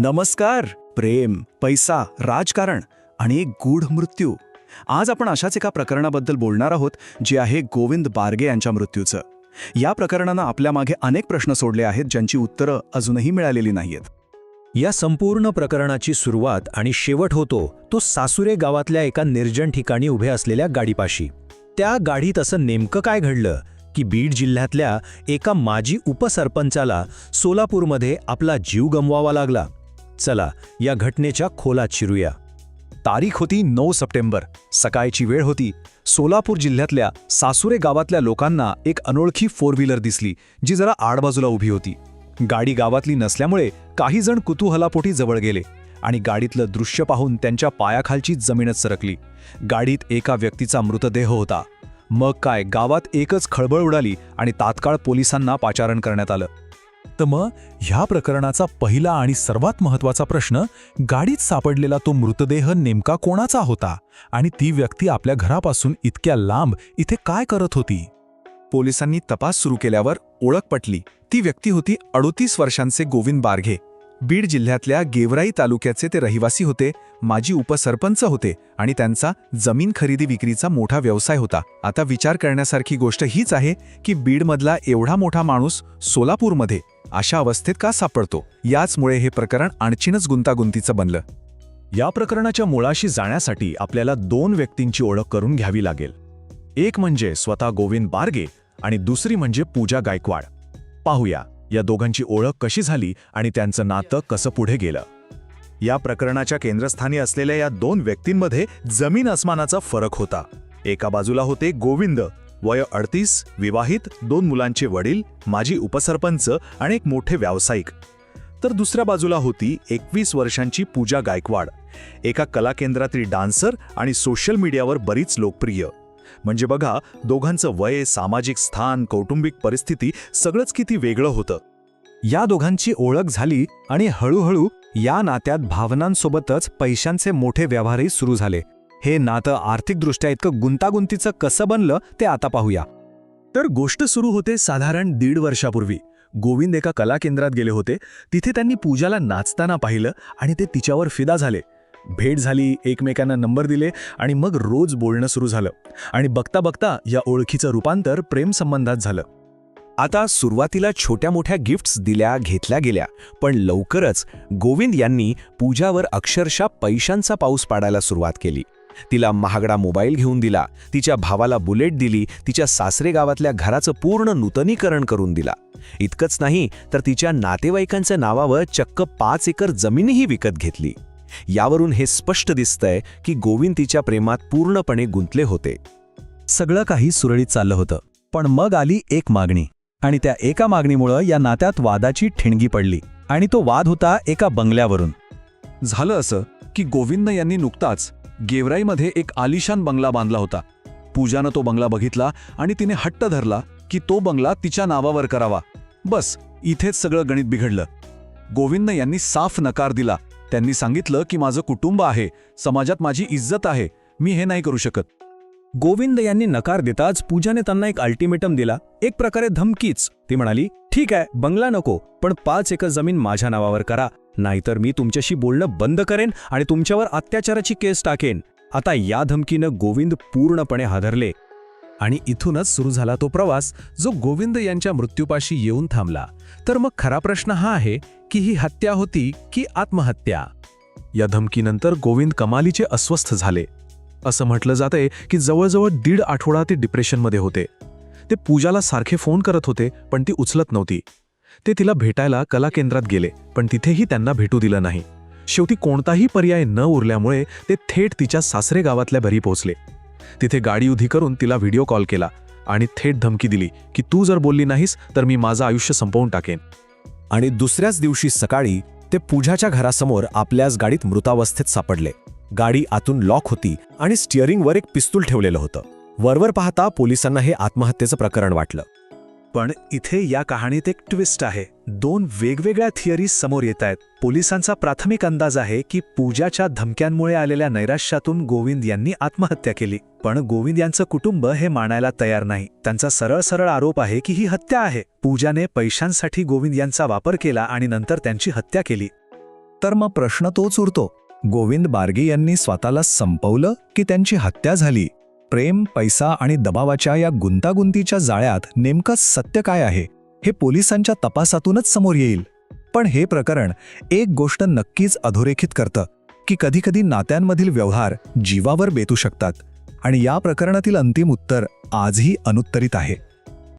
नमस्कार प्रेम पैसा राजकारण आणि एक गूढ मृत्यू. आज आपण अशाच एका प्रकरणाबद्दल बोलणार आहोत जे आहे गोविंद बारगे यांच्या मृत्यूचं. या प्रकरणानं आपल्या मागे अनेक प्रश्न सोडले आहेत ज्यांची उत्तरं अजूनही मिळालेली नाहीयेत. या संपूर्ण प्रकरणाची सुरुवात आणि शेवट होतो तो सासुरे गावातल्या एका निर्जन ठिकाणी उभे असलेल्या गाडीपाशी. त्या गाडीत असं नेमकं काय घडलं की बीड जिल्ह्यातल्या एका माजी उपसरपंचाला सोलापूरमध्ये आपला जीव गमवावा लागला. चला या घटनेच्या खोलात शिरूया. तारीख होती नऊ सप्टेंबर. सकाळची वेळ होती. सोलापूर जिल्ह्यातल्या सासुरे गावातल्या लोकांना एक अनोळखी फोर व्हीलर दिसली जी जरा आडबाजूला उभी होती. गाडी गावातली नसल्यामुळे काही जण कुतूहलापोटी जवळ गेले आणि गाडीतलं दृश्य पाहून त्यांच्या पायाखालची जमीनच सरकली. गाडीत एका व्यक्तीचा मृतदेह होता. मग काय गावात एकच खळबळ उडाली आणि तात्काळ पोलिसांना पाचारण करण्यात आलं. तर मग ह्या प्रकरणाचा पहिला आणि सर्वात महत्त्वाचा प्रश्न गाडीत सापडलेला तो मृतदेह नेमका कोणाचा होता? आणि ती व्यक्ती आपल्या घरापासून इतक्या लांब इथे काय करत होती? पोलिसांनी तपास सुरू केल्यावर ओळख पटली. ती व्यक्ती होती अडोतीस वर्षांचे गोविंद बारघे. बीड जिल्ह्यातल्या गेवराई तालुक्याचे ते रहिवासी होते माजी उपसरपंच होते आणि त्यांचा जमीन खरेदी विक्रीचा मोठा व्यवसाय होता. आता विचार करण्यासारखी गोष्ट हीच आहे की बीडमधला एवढा मोठा माणूस सोलापूरमध्ये अशा अवस्थेत का सापडतो? याचमुळे हे प्रकरण आणखीनच गुंतागुंतीचं बनलं. या प्रकरणाच्या मुळाशी जाण्यासाठी आपल्याला दोन व्यक्तींची ओळख करून घ्यावी लागेल. एक म्हणजे स्वतः गोविंद बारगे आणि दुसरी म्हणजे पूजा गायकवाड. पाहूया. या दोघांची ओळख कशी झाली आणि त्यांचं नातं कसं पुढे गेलं? या प्रकरणाच्या केंद्रस्थानी असलेल्या या दोन व्यक्तींमध्ये जमीन अस्मानाचा फरक होता. एका बाजूला होते गोविंद वय अडतीस विवाहित दोन मुलांचे वडील माजी उपसरपंच आणि एक मोठे व्यावसायिक. तर दुसऱ्या बाजूला होती एकवीस वर्षांची पूजा गायकवाड. एका कला केंद्रातील डान्सर आणि सोशल मीडियावर बरीच लोकप्रिय. म्हणजे बघा दोघांचं वय सामाजिक स्थान कौटुंबिक परिस्थिती सगळंच किती वेगळं होतं. या दोघांची ओळख झाली आणि हळूहळू या नात्यात भावनांसोबतच पैशांचे मोठे व्यवहारही सुरू झाले. हे नातं आर्थिकदृष्ट्या इतकं गुंतागुंतीचं कसं बनलं ते आता पाहूया. तर गोष्ट सुरू होते साधारण दीड वर्षापूर्वी. गोविंद एका कला केंद्रात गेले होते. तिथे त्यांनी पूजाला नाचताना पाहिलं आणि ते तिच्यावर फिदा झाले. भेट झाली एकमेकांना नंबर दिले आणि मग रोज बोलणं सुरू झालं. आणि बघता बघता या ओळखीचं रूपांतर प्रेमसंबंधात झालं. आता सुरुवातीला छोट्या मोठ्या गिफ्ट्स दिल्या घेतल्या गेल्या पण लवकरच गोविंद यांनी पूजावर अक्षरशः पैशांचा पाऊस पाडायला सुरुवात केली. तिला महागडा मोबाईल घेऊन दिला तिच्या भावाला बुलेट दिली तिच्या सासरे गावातल्या घराचं पूर्ण नूतनीकरण करून दिला. इतकंच नाही तर तिच्या नातेवाईकांच्या नावावर चक्क पाच एकर जमीनही विकत घेतली. यावरून हे स्पष्ट दिसतंय की गोविंद तिच्या प्रेमात पूर्णपणे गुंतले होते. सगळं काही सुरळीत चाललं होतं पण मग आली एक मागणी. आणि त्या एका मागणीमुळं या नात्यात वादाची ठिणगी पडली आणि तो वाद होता एका बंगल्यावरून. झालं असं की गोविंद यांनी नुकताच गेवराईमध्ये एक आलिशान बंगला बांधला होता. पूजानं तो बंगला बघितला आणि तिने हट्ट धरला की तो बंगला तिच्या नावावर करावा. बस इथेच सगळं गणित बिघडलं. गोविंद यांनी साफ नकार दिला. त्यांनी सांगितलं की माझं कुटुंब आहे समाजात माझी इज्जत आहे मी हे नाही करू शकत. गोविंद यांनी नकार देताच पूजाने त्यांना एक अल्टिमेटम दिला. एक प्रकारे धमकीच. ती म्हणाली ठीक आहे बंगला नको पण पाच एकर जमीन माझ्या नावावर करा. नाहीतर मी तुमच्याशी बोलणं बंद करेन आणि तुमच्यावर अत्याचाराची केस टाकेन. आता या धमकीनं गोविंद पूर्णपणे हादरले. आणि इथूनच सुरू झाला तो प्रवास जो गोविंद यांच्या मृत्यूपाशी येऊन थांबला. तर मग खरा प्रश्न हा आहे की ही हत्या होती की आत्महत्या? या धमकीनंतर गोविंद कमालीचे अस्वस्थ झाले. असं म्हटलं जातंय की जवळजवळ दीड आठवडा ते डिप्रेशनमध्ये होते. ते पूजाला सारखे फोन करत होते पण ती उचलत नव्हती. ते तिला भेटायला कला केंद्रात गेले पण तिथेही त्यांना भेटू दिलं नाही. शेवटी कोणताही पर्याय न उरल्यामुळे ते थेट तिच्या सासरे गावातल्या घरी पोहोचले. तिथे गाडी उधी करून तिला व्हिडिओ कॉल केला आणि थेट धमकी दिली की तू जर बोलली नाहीस तर मी माझं आयुष्य संपवून टाकेन. आणि दुसऱ्याच दिवशी सकाळी ते पूजाच्या घरासमोर आपल्याच गाडीत मृतावस्थेत सापडले. गाडी आतून लॉक होती आणि स्टिअरिंगवर एक पिस्तूल ठेवलेलं होतं. वरवर पाहता पोलिसांना हे आत्महत्येचं प्रकरण वाटलं. पण इथे या कहाणीत एक ट्विस्ट आहे. दोन वेगवेगळ्या थिअरीज समोर येत आहेत. पोलिसांचा प्राथमिक अंदाज आहे की पूजाच्या धमक्यांमुळे आलेल्या नैराश्यातून गोविंद यांनी आत्महत्या केली. पण गोविंद यांचं कुटुंब हे मानायला तयार नाही. त्यांचा सरळ सरळ आरोप आहे की ही हत्या आहे. पूजाने पैशांसाठी गोविंद यांचा वापर केला आणि नंतर त्यांची हत्या केली. तर मग प्रश्न तोच उरतो. गोविंद बारगे यांनी स्वतःला संपवलं की त्यांची हत्या झाली. प्रेम पैसा आणि दबावाच्या या गुंतागुंतीच्या जाळ्यात नेमकं सत्य काय आहे हे पोलिसांच्या तपासातूनच समोर येईल. पण हे प्रकरण एक गोष्ट नक्कीच अधोरेखित करतं की कधीकधी नात्यांमधील व्यवहार जीवावर बेतू शकतात. आणि या प्रकरणातील अंतिम उत्तर आजही अनुत्तरित आहे.